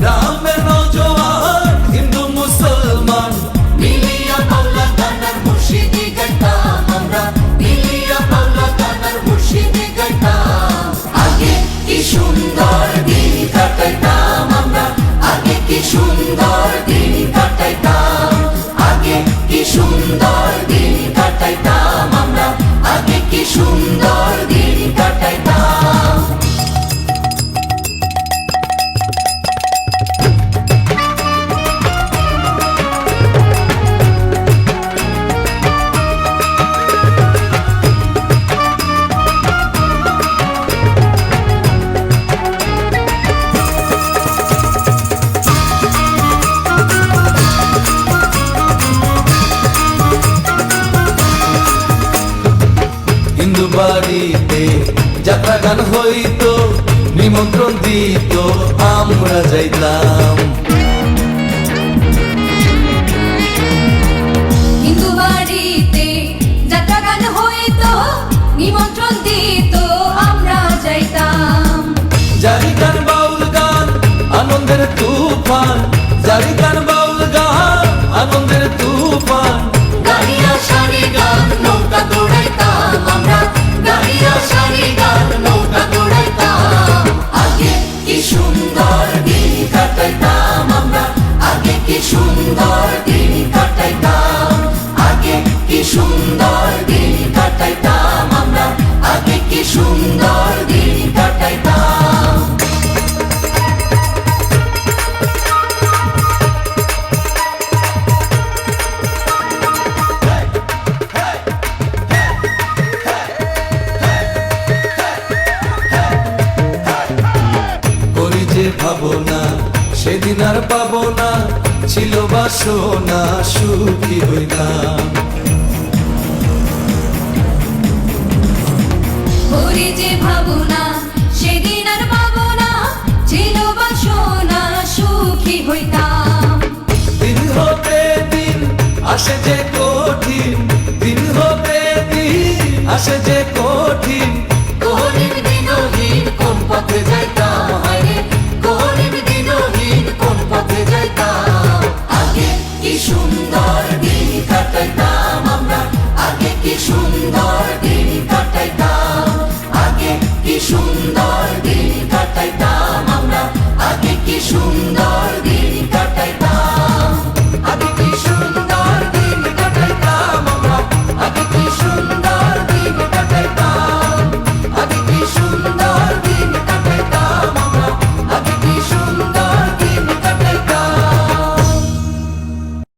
গ্রামের নজওয়ান, হিন্দু মুসলমান। মিলিয়া মাওলা গানার মুর্শিদি গাইতাম আমরা মিলিয়া মাওলা গানার মুর্শিদি গাইতাম আগে কি সুন্দর দিন কাটাইতাম আমরা, আগে কি সুন্দর দিন কাটাইতাম। আগে কি সুন্দর দিন কাটাইতাম আমরা, আগে কি সুন্দর বাড়িতে। যাত্রা গান হইতো নিমন্ত্রণ দিত আমরা যাইতাম। হিন্দু বাড়িতে যাত্রা গান হইতো নিমন্ত্রণ দিত আমরা যাইতাম। জারি গান বাউল গান আনন্দের তুফান। জারি গান করি না সেদিন আর পাবো না ছিল বাসনা সুখী হইলাম। যে ভাবনা